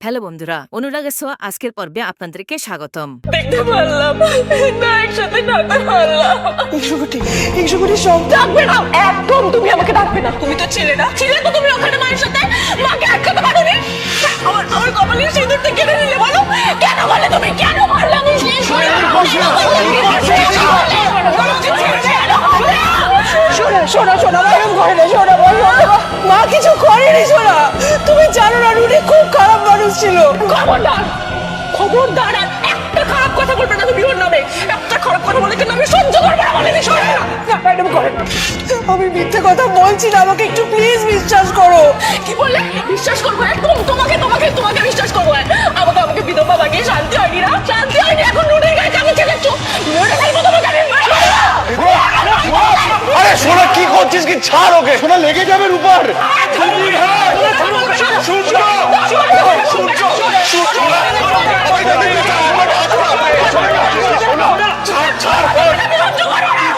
Hello বন্ধুরা অনুরাগের ছোঁয়া আজকের পর্বে আপনাদেরকে স্বাগতম দেখতে পারলাম না একসাথে থাকতে পারলাম ইংশুকুটি ইংশুকুটি সব ডাকবে না একদম তুমি আমাকে ডাকবে না তুমি তো ছিলে না ছিলে তো তুমি ওখানে মায়ের সাথে মাকে আটকাতে পারোনি আমার আমার কপালে সিঁদুরটা কেড়ে নিলে বলো কেন বলে তুমি কেন মারলে আমি শোনা শোনা শোনা মা এরকম করে না কিছু করেনি শোনা তুমি ছিল। খবরদার! খবরদার আর একটা খারাপ কথা বলবে না তুমি ওর নামে। একটা খারাপ কথা বলে কিন্তু আমি সহ্য করব না বলে দিছো। না ম্যাডাম করেন আমি মিথ্যে কথা বলছি না আমাকে একটু প্লিজ বিশ্বাস করো। কি বললে? বিশ্বাস করব? একদম তোমাকে তোমাকে তোমাকে বিশ্বাস করব। আমাকে আমাকে বিধবা বানিয়ে শান্তি হয়নি না? শান্তি হয়নি এখন নুনের গায়ে কামড় খেলেছ নুনের খাইবো তোমাকে আমি আরে সোনা কি করছিস? কি ছাড় ওকে। সোনা লেগে যাবে উপর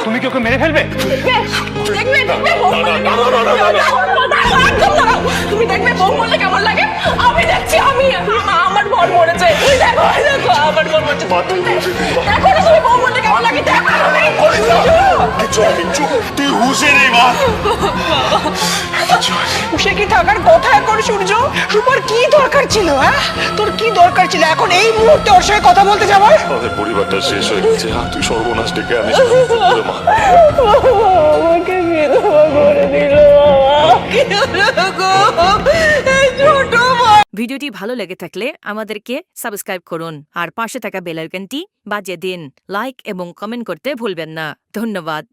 তুমি কি ওকে মেরে ফেলবে। তুমি দেখবে বউ কেমন লাগে? আমি দেখছি আমি আমার বর মরেছে। দেখো দেখো আমার বর মরেছে। দেখো না তুমি বউ কেমন লাগে? দেখো তুই হুশে নেই মা কি থাকার কথা? সূর্য রূপার কি দরকার ছিল হ্যাঁ? তোর কি দরকার ছিল? এখন এই মুহূর্তে ওর সঙ্গে কথা বলতে যাবার আমাদের পরিবারটা শেষ হয়ে গেছে। আর তুই সর্বনাশ ডেকে আনিস মা। আমাকে বিধবা করে দিল ভিডিওটি ভালো লেগে থাকলে আমাদেরকে সাবস্ক্রাইব করুন আর পাশে থাকা বেল আইকনটি বাজিয়ে দিন। লাইক এবং কমেন্ট করতে ভুলবেন না। ধন্যবাদ।